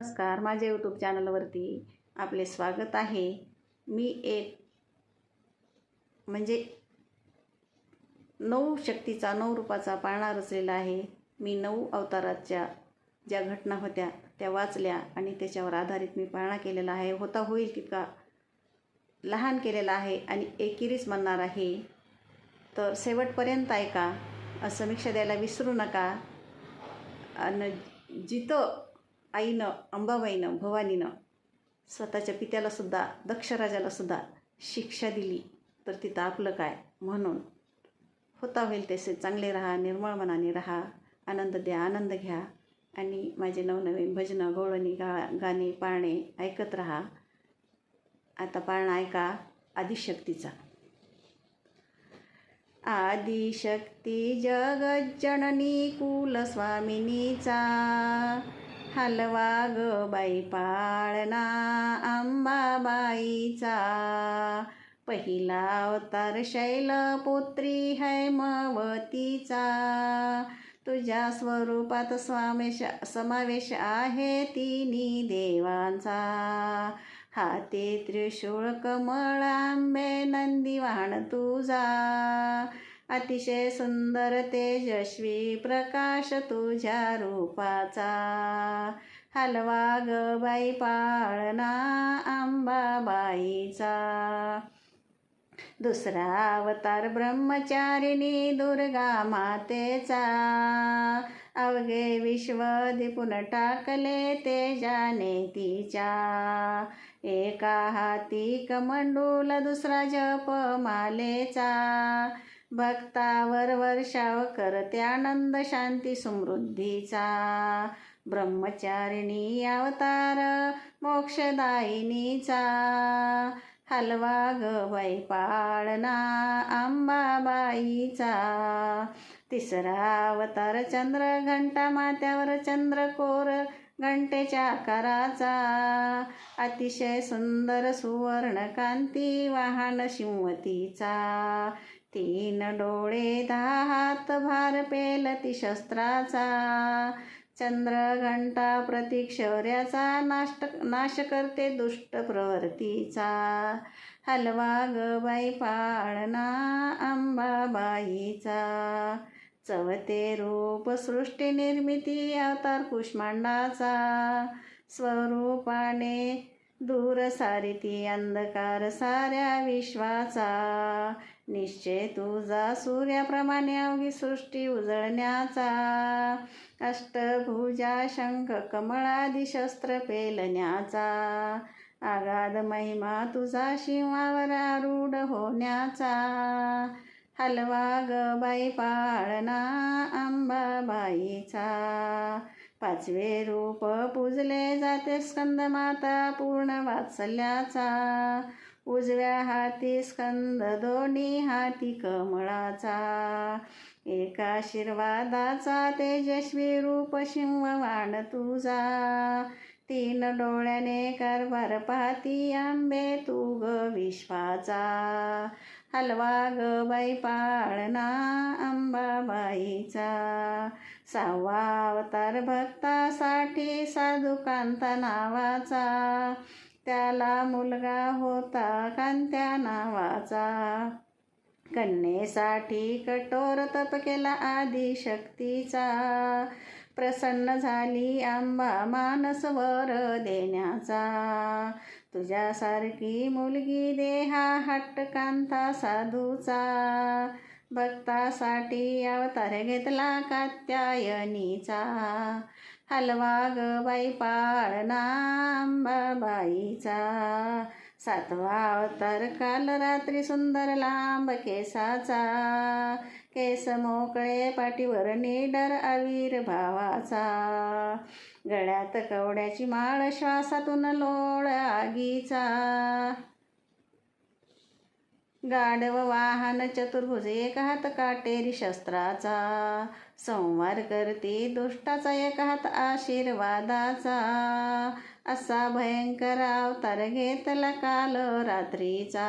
नमस्कार माझ्या यूट्यूब चॅनलवरती आपले स्वागत आहे. मी एक म्हणजे नऊ शक्तीचा नऊ रूपाचा पाळणा रचलेला आहे. मी नऊ अवताराच्या ज्या घटना होत्या त्या वाचल्या आणि त्याच्यावर आधारित मी पाळणा केलेला आहे. होता होईल तितका लहान केलेला आहे आणि एकेरीच म्हणणार आहे. तर शेवटपर्यंत ऐका समीक्षा द्यायला विसरू नका. आणि जिथं आईनं अंबाबाईनं भवानीनं स्वतःच्या पित्यालासुद्धा दक्षराजालासुद्धा शिक्षा दिली. तर तिथं आपलं काय? म्हणून होता होईल तसे. चांगले राहा निर्मळ मनाने राहा आनंद द्या आनंद घ्या. आणि माझे नवनवीन भजनं गवळणी गा गाणे पाळणे ऐकत राहा. आता पाळणा ऐका आदिशक्तीचा. आदिशक्ती जगज्जननी कुलस्वामिनीचा. हलवा ग बाई पाळणा अंबाबाईचा. पहिला अवतार शैलपुत्री हैमवतीचा तुझ्या स्वरूपात स्वामेश समावेश आहे तिन्ही देवांचा. हाते त्रिशूळ कमळ आंबे नंदी वाण तुझा. अतिशय सुंदर तेजस्वी प्रकाश तुझ्या रूपाचा. हलवा ग बाई पाळणा अंबाबाईचा दुसरा अवतार ब्रह्मचारिणी दुर्गा मातेचा. अवघे विश्व दिपून टाकले तेजाने तिच्या. एका हाती कमंडूल दुसरा जप मालेचा. भक्तावर वर्षाव करते आनंद शांती समृद्धीचा. ब्रह्मचारिणी अवतार मोक्षदायिनीचा. हलवा ग बाई पाळणा अंबाबाईचा. तिसरा अवतार चंद्र घंटा मात्यावर चंद्रकोर घंटेच्या आकाराचा. अतिशय सुंदर सुवर्ण कांती वाहन शिवतीचा. तीन डोळे दहा हात भार पेलती शस्त्राचा. चंद्रघंटा शौर्याचा नाष्ट नाश करते दुष्ट प्रवृत्तीचा. हलवा ग बाई पाळणा अंबाबाईचा चवते रूप सृष्टी निर्मिती अवतार कुष्मांडाचा. स्वरूपाने दूर सारिती अंधकार साऱ्या विश्वाचा. निश्चय तुझा सूर्याप्रमाणे अवघी सृष्टी उजळण्याचा. अष्टभुजा शंख कमळादी शस्त्र पेलण्याचा. आगाध महिमा तुझा शिवावर आरूढ होण्याचा. हलवा ग बाई पाळणा आंबाबाईचा. पाचवे रूप पूजले जाते स्कंदमाता पूर्ण वात्सल्याचा. उजव्या हाती स्कंद दोन्ही हाती कमळाचा. एका आशीर्वादाचा तेजस्वी रूप शिंववाण तुझा. तीन डोळ्याने कारभार पाहती आंबे तू ग विश्वाचा. हलवा ग बाई पाळणा अंबाबाईचा सहावा अवतार भक्तासाठी साधुकांत नावाचा. त्याला मुलगा होता कांत्या नावाचा. कन्येसाठी कठोर तप केला आदिशक्तीचा प्रसन्न झाली आंबा मानसवर देण्याचा. तुझ्यासारखी मुलगी देहा हट्ट कांता साधूचा. भक्तासाठी अवतार घेतला कात्यायनीचा. हलवा ग बाई पाळणा सातवा अवतार काल रात्री सुंदर लांब केसाचा. केस मोकळे पाठीवर निडर अवीर भावाचा. गळ्यात कवड्याची माळ श्वासातून लोळ आगीचा. गाढव वाहन चतुर्भुज एक हात काटेरी शस्त्राचा. संवार करते दुष्टाचा एक हात आशीर्वादाचा. असा भयंकर अवतार घेतला काल रात्रीचा.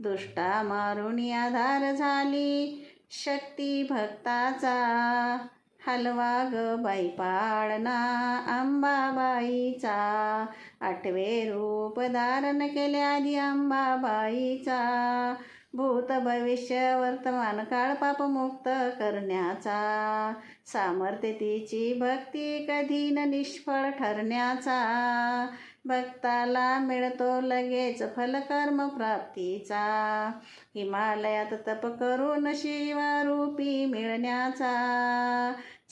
दुष्टा मारून आधार झाली शक्ती भक्ताचा. हलवा ग बाई पाळणा अंबाबाईचा आठवे रूप धारण केले आधी अंबाबाईचा भूत भविष्य वर्तमान काळ पापमुक्त करण्याचा. सामर्थ्य तिची भक्ती कधी न निष्फळ ठरण्याचा. भक्ताला मिळतो लगेच फलकर्म प्राप्तीचा. हिमालयात तप करून शिवारूपी मिळण्याचा.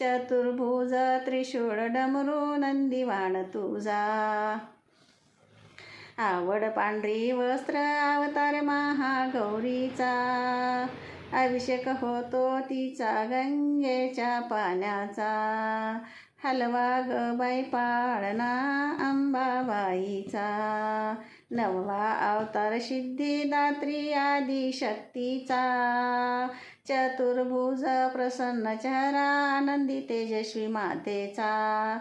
चतुर्भुज त्रिशूळ डमरू नंदीवाण तुझा. आवड पांढरी वस्त्र अवतार महागौरीचा. अभिषेक होतो तिचा गंगेच्या पाण्याचा. हलवा ग बाई पाळणा अंबाबाईचा नववा अवतार सिद्धिदात्री आदि शक्तीचा. चतुर्भुज प्रसन्न चेहरा आनंदी तेजस्वी मातेचा.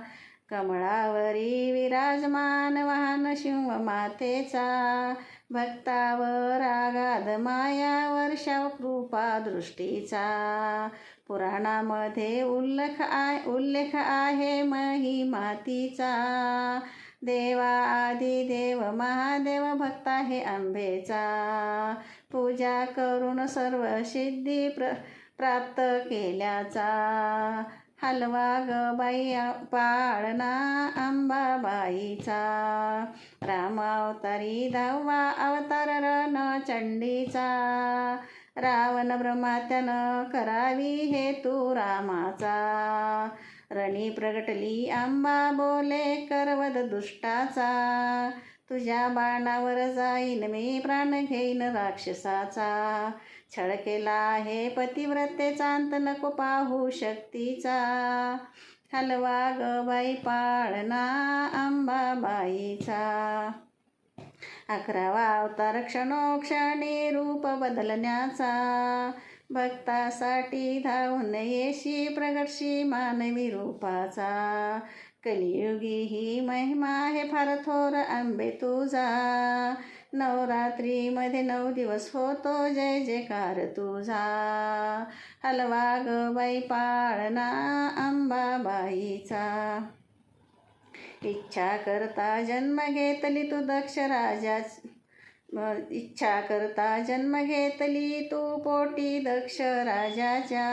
कमळावरी विराजमान वाहन शिव मातेचा. भक्तावर आगाध मायावर शव कृपा दृष्टीचा. पुराणामध्ये उल्लेख आहे उल्लेख आहे महिमातीचा देवा आदि देव महादेव भक्त आहे आंबेचा. पूजा करून सर्व सिद्धी प्र प्राप्त केल्याचा. हलवा ग बाई पाळणा अंबाबाईचा राम अवतारी दहावा अवतार रण चंडीचा. रावण ब्रह्मात्यानं करावी हे तू रामाचा. रणी प्रगटली आंबा बोले करवद दुष्टाचा. तुझ्या बाणावर जाईन मी प्राण घेईन राक्षसाचा. छळ केला आहे पतिव्रतेचा अंत नको पाहू शक्तीचा. हलवा ग बाई पाळणा अंबाबाईचा अकरावा अवतार क्षणोक्षणी रूप बदलण्याचा. भक्तासाठी धावून येशी प्रगटशी मानवी रूपाचा. कलियुगी ही महिमा आहे फार थोर आंबे तुझा. नवरात्रीमध्ये नऊ दिवस होतो. जय जयकार तुझा. हलवा ग बाई पाळणा अंबाबाईचा. इच्छा करता जन्म घेतली तू दक्ष राजा इच्छा करता जन्म घेतली तू पोटी दक्ष राजाच्या.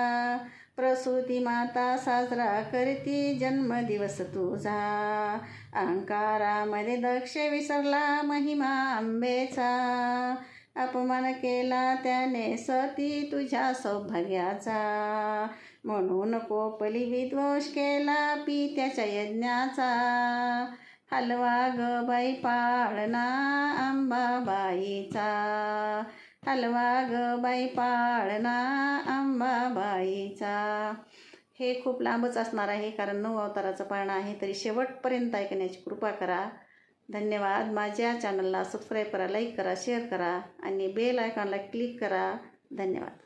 प्रसूती माता साजरा करती जन्मदिवस तुझा. अहंकारामध्ये दक्ष विसरला महिमा आंबेचा. अपमान केला त्याने सती तुझ्या सौभाग्याचा. म्हणून कोपली विद्वेष केला पित्याच्या यज्ञाचा. हलवा ग बाई पाळणा आंबाबाईचा हलवा ग बाई पाळणा आंबाबाईचा हे खूप लांबच असणार आहे कारण नऊ अवताराचं पाळणं आहे. तरी शेवटपर्यंत ऐकण्याची कृपा करा. धन्यवाद. माझ्या चॅनलला सबस्क्राईब करा लाईक करा शेअर करा आणि बेल आयकॉनला क्लिक करा. धन्यवाद.